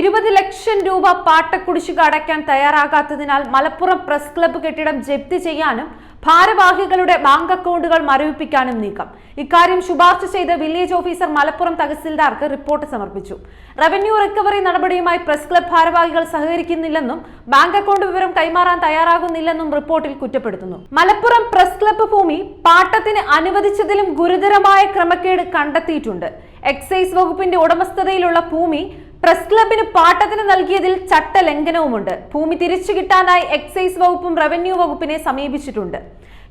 ഇരുപത് ലക്ഷം രൂപ പാട്ടക്കുടിശ്ശിക അടയ്ക്കാൻ തയ്യാറാകാത്തതിനാൽ മലപ്പുറം പ്രസ് ക്ലബ്ബ് കെട്ടിടം ജപ്തി ചെയ്യാനും ഭാരവാഹികളുടെ ബാങ്ക് അക്കൗണ്ടുകൾ മരവിപ്പിക്കാനും നീക്കം. ഇക്കാര്യം ശുപാർശ ചെയ്ത വില്ലേജ് ഓഫീസർ മലപ്പുറം തഹസിൽദാർക്ക് റിപ്പോർട്ട് സമർപ്പിച്ചു. റവന്യൂ റിക്കവറി നടപടിയുമായി പ്രസ് ക്ലബ് ഭാരവാഹികൾ സഹകരിക്കുന്നില്ലെന്നും ബാങ്ക് അക്കൗണ്ട് വിവരം കൈമാറാൻ തയ്യാറാകുന്നില്ലെന്നും റിപ്പോർട്ടിൽ കുറ്റപ്പെടുത്തുന്നു. മലപ്പുറം പ്രസ് ക്ലബ്ബ് ഭൂമി പാട്ടത്തിന് അനുവദിച്ചതിലും ഗുരുതരമായ ക്രമക്കേട് കണ്ടെത്തിയിട്ടുണ്ട്. എക്സൈസ് വകുപ്പിന്റെ ഉടമസ്ഥതയിലുള്ള ഭൂമി പ്രസ് ക്ലബിന് പാട്ടത്തിന് നൽകിയതിൽ ചട്ടലംഘനവുമുണ്ട്. ഭൂമി തിരിച്ചു കിട്ടാനായി എക്സൈസ് വകുപ്പും റവന്യൂ വകുപ്പിനെ സമീപിച്ചിട്ടുണ്ട്.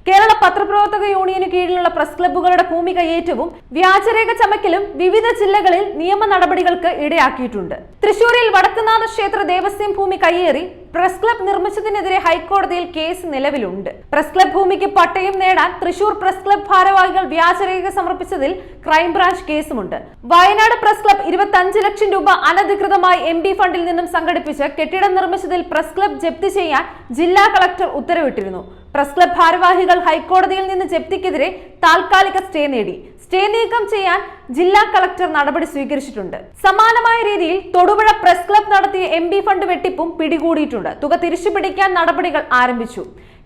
കേരള പത്രപ്രവർത്തക യൂണിയന് കീഴിലുള്ള പ്രസ് ക്ലബ്ബുകളുടെ ഭൂമി കയ്യേറ്റവും വ്യാജരേഖ ചമക്കലും വിവിധ ജില്ലകളിൽ നിയമ നടപടികൾക്ക് ഇടയാക്കിയിട്ടുണ്ട്. തൃശൂരിൽ വടക്കുനാഥ ക്ഷേത്ര ദേവസ്വം ഭൂമി കയ്യേറി പ്രസ് ക്ലബ് നിർമ്മിച്ചതിനെതിരെ ഹൈക്കോടതിയിൽ കേസ് നിലവിലുണ്ട്. പ്രസ് ക്ലബ് ഭൂമിക്ക് പട്ടയം നേടാൻ തൃശൂർ പ്രസ് ക്ലബ് ഭാരവാഹികൾ വ്യാജരേഖ സമർപ്പിച്ചതിൽ ക്രൈംബ്രാഞ്ച് കേസുമുണ്ട്. വയനാട് പ്രസ് ക്ലബ് ഇരുപത്തഞ്ച് ലക്ഷം രൂപ അനധികൃതമായി എം ഫണ്ടിൽ നിന്നും സംഘടിപ്പിച്ച് കെട്ടിടം നിർമ്മിച്ചതിൽ പ്രസ് ക്ലബ് ജപ്തി ചെയ്യാൻ ജില്ലാ കളക്ടർ ഉത്തരവിട്ടിരുന്നു. പ്രസ് ക്ലബ് ഭാരവാഹികൾ ഹൈക്കോടതിയിൽ നിന്ന് ജപ്തിക്കെതിരെ താൽക്കാലിക സ്റ്റേ നേടി. സ്റ്റേ നീക്കം ചെയ്യാൻ ജില്ലാ കളക്ടർ നടപടി സ്വീകരിച്ചിട്ടുണ്ട്. സമാനമായ രീതിയിൽ തൊടുപുഴ പ്രസ് ക്ലബ് നടത്തിയ എം ഫണ്ട് വെട്ടിപ്പും പിടികൂടിയിട്ടുണ്ട്. തുക തിരിച്ചുപിടിക്കാൻ നടപടികൾ ആരംഭിച്ചു.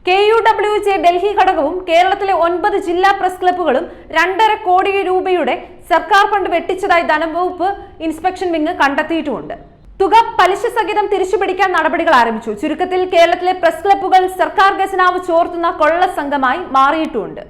K U W J Delhi ഘടകവും കേരളത്തിലെ ഒൻപത് ജില്ലാ പ്രസ് ക്ലബ്ബുകളും രണ്ടര കോടി രൂപയുടെ സർക്കാർ ഫണ്ട് വെട്ടിച്ചതായി ധനവകുപ്പ് ഇൻസ്പെക്ഷൻ വിങ് കണ്ടെത്തിയിട്ടുമുണ്ട്. തുക പലിശ സഹിതം തിരിച്ചുപിടിക്കാൻ നടപടികൾ ആരംഭിച്ചു. ചുരുക്കത്തിൽ കേരളത്തിലെ പ്രസ് ക്ലബ്ബുകൾ സർക്കാർ ഖജനാവ് ചോർത്തുന്ന കൊള്ള സംഘമായി മാറിയിട്ടുമുണ്ട്.